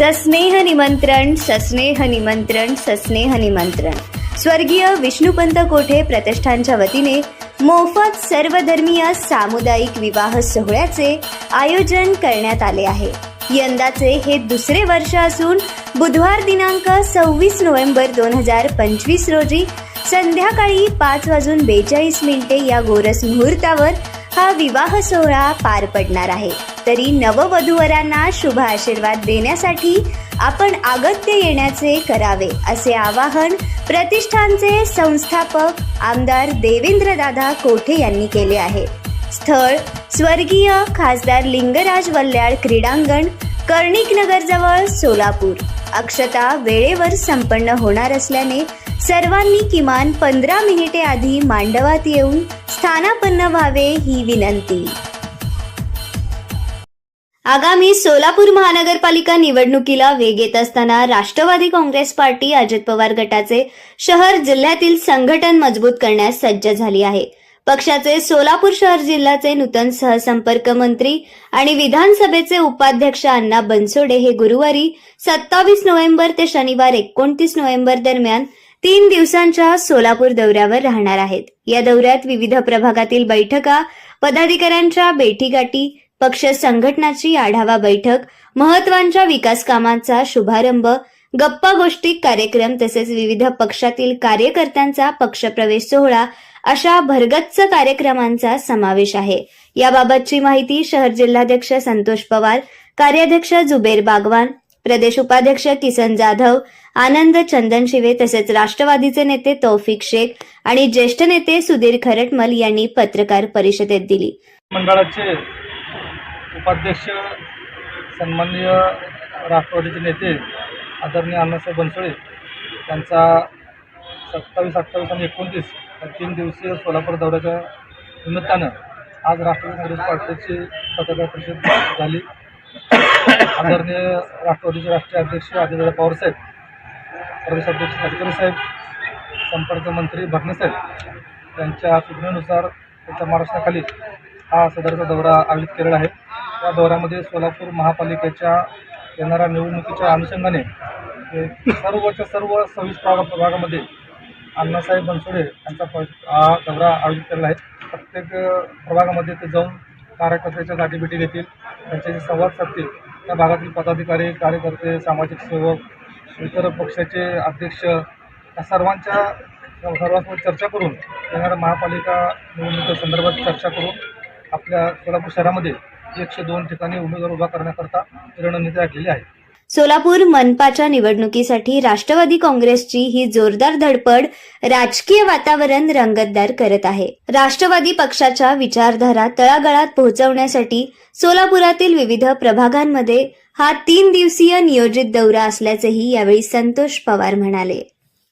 सस्नेह निमंत्रण सस्नेह निमंत्रण सस्नेह निमंत्रण. स्वर्गीय विष्णुपंत कोठे प्रतिष्ठानच्या वतीने मोफत सर्वधर्मीय सामुदायिक विवाह सोहळ्याचे आयोजन करण्यात आले आहे. यंदाचे हे दुसरे वर्ष असून बुधवार दिनांक सव्वीस नोव्हेंबर दोन हजार पंचवीस रोजी संध्याकाळी पाच वाजून बेचाळीस मिनिटे या गोरस मुहूर्तावर हा विवाह सोहळा पार पडणार आहे. तरी नववधूवरांना शुभ आशीर्वाद देण्यासाठी आपण आगत्य येण्याचे करावे असे आवाहन प्रतिष्ठानचे संस्थापक आमदार देवेंद्रदादा कोठे यांनी केले आहे. स्थळ स्वर्गीय खासदार लिंगराज वल्ल्याळ क्रीडांगण कर्णिकनगरजवळ सोलापूर. अक्षता वेळेवर संपन्न होणार असल्याने सर्वांनी किमान पंधरा मिनिटे आधी मांडवात येऊन स्थानापन्न व्हावे ही विनंती. आगामी सोलापूर महानगरपालिका निवडणुकीला वेग येत असताना राष्ट्रवादी काँग्रेस पार्टी अजित पवार गटाचे शहर जिल्ह्यातील संघटन मजबूत करण्यास सज्ज झाली आहे. पक्षाचे सोलापूर शहर जिल्ह्याचे नूतन सहसंपर्क मंत्री आणि विधानसभेचे उपाध्यक्ष अण्णा बनसोडे हे गुरुवारी सत्तावीस नोव्हेंबर ते शनिवार एकोणतीस नोव्हेंबर दरम्यान तीन दिवसांच्या सोलापूर दौऱ्यावर राहणार आहेत. या दौऱ्यात विविध प्रभागातील बैठका पदाधिकाऱ्यांच्या भेटीगाठी पक्ष संघटनाची आढावा बैठक महत्वांच्या विकास कामांचा शुभारंभ गप्पा गोष्टी कार्यक्रम तसेच विविध पक्षातील कार्यकर्त्यांचा पक्षप्रवेश सोहळा अशा भरगच्च कार्यक्रमांचा समावेश आहे. याबाबतची माहिती शहर जिल्हाध्यक्ष संतोष पवार कार्याध्यक्ष जुबेर बागवान प्रदेश उपाध्यक्ष किसन जाधव आनंद चंदन शिवे तसेच राष्ट्रवादीचे नेते तौफिक शेख आणि ज्येष्ठ नेते सुधीर खरटमल यांनी पत्रकार परिषदेत दिली. मंडळाचे उपाध्यक्ष सन्माननीय राष्ट्रवादीचे नेते आदरणीय अण्णासाहेब बनसळे त्यांचा सत्तावीस अठ्ठावीस आणि एकोणतीस या तीन दिवसीय सोलापूर दौऱ्याच्या निमित्तानं आज राष्ट्रवादी काँग्रेस पार्टीची पत्रकार परिषद झाली. आदरणीय राष्ट्रवादीचे राष्ट्रीय अध्यक्ष अजितदादा पवारसाहेब प्रदेश अध्यक्ष तटकरे साहेब संपर्क मंत्री भटनेसाहेब त्यांच्या सूचनेनुसार त्यांच्या महाराष्ट्राखाली हा सदरचा दौरा आयोजित केलेला आहे. या दौऱ्यामध्ये सोलापूर महापालिकेच्या येणाऱ्या निवडणुकीच्या अनुषंगाने सर्वच्या सर्व सव्वीस प्रभाग प्रभागामध्ये अण्णासाहेब बनसोडे यांचा प हा दौरा आयोजित केलेला आहे. प्रत्येक प्रभागामध्ये ते जाऊन कार्यकर्त्याच्या गाठीभेटी घेतील. त्यांच्याशी संवाद साधतील. त्या भागातील पदाधिकारी कार्यकर्ते सामाजिक सेवक इतर पक्षाचे अध्यक्ष या सर्वांच्या सर्वांसोबत चर्चा करून येणाऱ्या महापालिका निवडणुकीसंदर्भात चर्चा करून आपल्या सोलापूर शहरामध्ये एकशे दोन ठिकाणी उमेदवार उभा करण्याकरता रणनीती आखलेली आहे सोलापूर मनपाच्या निवडणुकीसाठी राष्ट्रवादी काँग्रेसची ही जोरदार धडपड राजकीय वातावरण रंगतदार करत आहे. राष्ट्रवादी पक्षाच्या विचारधारा तळागाळात पोहोचवण्यासाठी सोलापुरातील विविध प्रभागांमध्ये हा तीन दिवसीय नियोजित दौरा असल्याचेही यावेळी संतोष पवार म्हणाले.